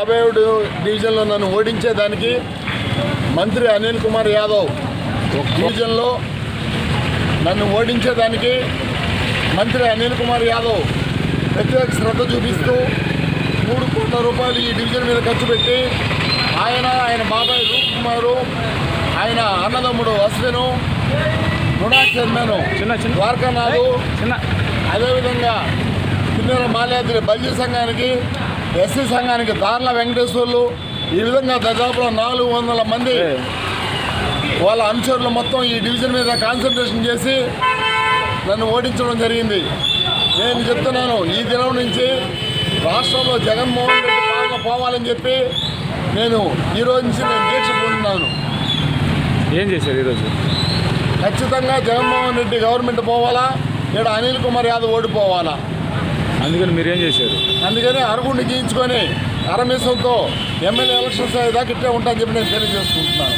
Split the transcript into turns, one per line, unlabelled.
యాభై ఏడు డివిజన్లో నన్ను ఓడించేదానికి మంత్రి అనిల్ కుమార్ యాదవ్ డివిజన్లో నన్ను ఓడించేదానికి మంత్రి అనిల్ కుమార్ యాదవ్ ప్రత్యేక శ్రద్ధ చూపిస్తూ మూడు కోట్ల రూపాయలు ఈ డివిజన్ మీద ఖర్చు పెట్టి ఆయన ఆయన బాబాయ్ రూప్ కుమారు ఆయన అన్నదమ్ముడు అశ్విను రుణా చైర్మన్
చిన్న చిన్న.
ద్వారకానాథు
చిన్న.
అదేవిధంగా కిన్నెర మాల్యాద్రి బల్జీ సంఘానికి ఎస్సీ సంఘానికి దార్ల వెంకటేశ్వర్లు ఈ విధంగా దాదాపు నాలుగు వందల మంది వాళ్ళ అనుచరులు మొత్తం ఈ డివిజన్ మీద కాన్సన్ట్రేషన్ చేసి నన్ను ఓడించడం జరిగింది. నేను చెప్తున్నాను ఈ దినం నుంచి రాష్ట్రంలో జగన్మోహన్ రెడ్డి పాలన పోవాలని చెప్పి నేను ఈ రోజు నుంచి నేను దీక్ష పొందుతున్నాను.
ఏం చేశారు ఈరోజు
ఖచ్చితంగా జగన్మోహన్ రెడ్డి గవర్నమెంట్ పోవాలా ఇక్కడ అనిల్ కుమార్ యాదవ్ ఓడిపోవాలా.
అందుకని మీరు ఏం చేశారు?
అందుకని అరగుండి గీయించుకొని అరమేసంతో ఎమ్మెల్యే ఎలక్షన్స్ అయ్యేదాకా ఇట్టే ఉంటాను చెప్పి నేను తెలియజేసుకుంటున్నాను.